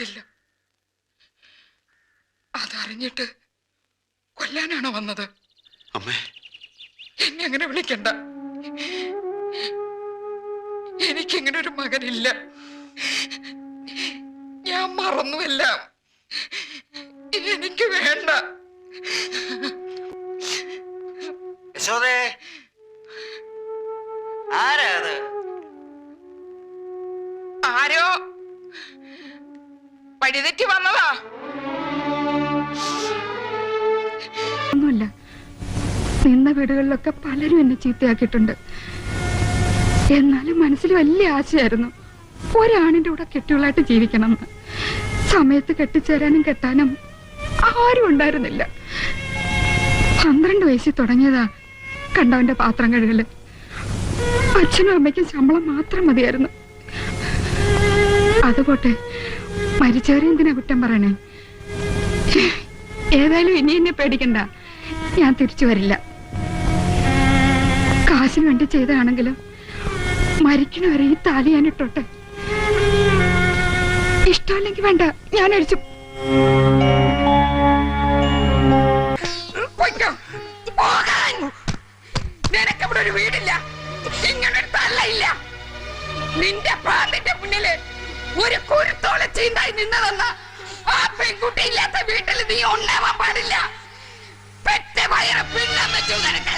അറിഞ്ഞിട്ടില്ല അതറിഞ്ഞിട്ട് കൊല്ലാനാണോ വന്നത്? അമ്മേ. എന്നെ അങ്ങനെ വിളിക്കണ്ട. എനിക്കിങ്ങനെ ഒരു മകനില്ല. ഞാൻ മറന്നുവല്ല. എനിക്ക് വേണ്ട. യശോദേ. വഴിതെറ്റി വന്നതാ. ഒന്നുമല്ല. നിന്ന വീടുകളിലൊക്കെ പലരും എന്നെ ചീത്തയാക്കിയിട്ടുണ്ട്. എന്നാലും മനസ്സിൽ വലിയ ആശയായിരുന്നു ഒരാണിന്റെ കൂടെ കെട്ടികളായിട്ട് ജീവിക്കണം സമയത്ത് കെട്ടിച്ചേരാനും കെട്ടാനും ആരും ഉണ്ടായിരുന്നില്ല. പന്ത്രണ്ട് വയസ്സിൽ തുടങ്ങിയതാ കണ്ടവന്റെ പാത്രം കഴുകൽ. അച്ഛനും അമ്മയ്ക്കും ശമ്പളം മാത്രം മതിയായിരുന്നു. അതുപോട്ടെ മരിച്ചവരെ എന്തിനാ കുറ്റം പറയണേ? ഏതായാലും ഇനി എന്നെ പേടിക്കണ്ട. ഞാൻ തിരിച്ചു വരില്ല. കാശിന് വേണ്ടി ചെയ്തതാണെങ്കിലും മരിക്കണവരെ ഈ താലി ഞാൻ ഇട്ടോട്ടെ. ഇഷ്ടമല്ലെങ്കിൽ വേണ്ട ഞാൻ അടിച്ചു. നിനക്കിവിടെ ഒരു വീടില്ല. ഇങ്ങനൊരു തല്ലയില്ല നിന്റെ പ്രാന്തിന്റെ മുന്നിൽ ഒരു കുരുത്തോളെ ചീന്തായി നിന്നതെന്ന ആ പെൺകുട്ടി ഇല്ലാത്ത വീട്ടിൽ നീ ഉണ്ടാവാൻ പാടില്ല. പെറ്റ വയറ് വെച്ചു നിനക്ക്